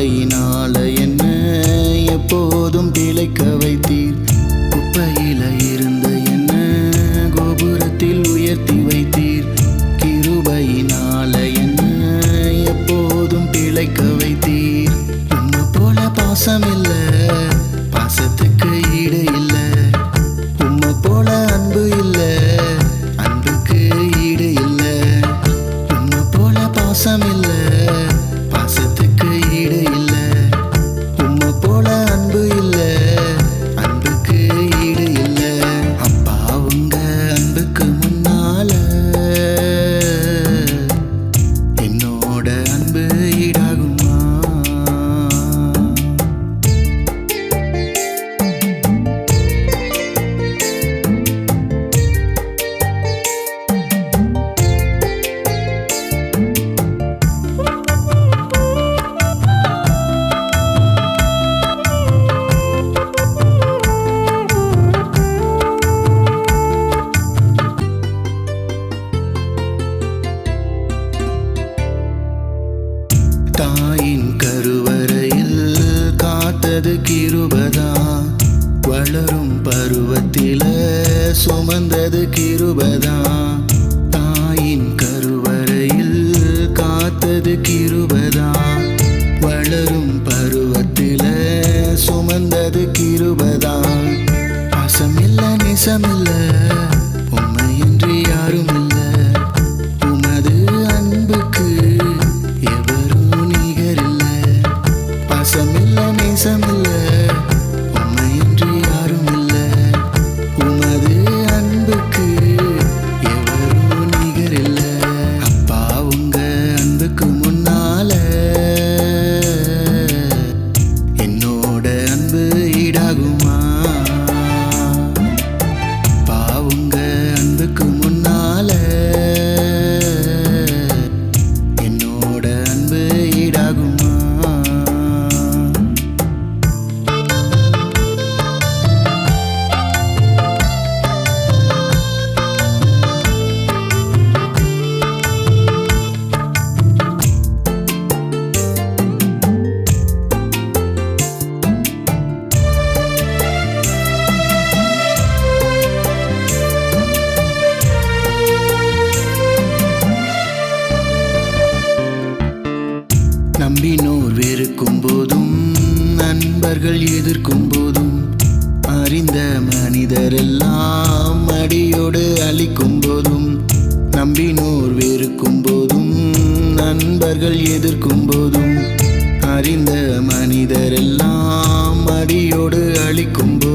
கிருபையினால என்ன? எப்போதும் திளைக்க வைத்தீர். குப்பையில இருந்த என்ன? கோபுரத்தில் உயர்த்தி வைத்தீர். கிருபையினால என்ன? எப்போதும் திளைக்க வைத்தீர். உன்னை போல பாசம் இல்லை பாசத்துக்கு ஈடு இல்ல. உன்னை போல அன்பு இல்லை. அன்புக்கு ஈடு இல்லை. உன்னை போல பாசம் இல்லை தாயின் கருவறையில் காத்தது கிருபதா? வளரும் பருவத்தில சுமந்தது கிருபதா? தாயின் கருவறையில் காத்தது கிருபதா? வளரும் பருவத்தில சுமந்தது கிருபதா? நண்பர்கள் எதிர்க்கும் போதும் அறிந்த மனிதரெல்லாம் அடியோடு அழிக்கும் போதும் நம்பினோர் வெறுக்கும் போதும் நண்பர்கள் எதிர்க்கும் போதும் அறிந்த மனிதரெல்லாம் அடியோடு அழிக்கும் போதும்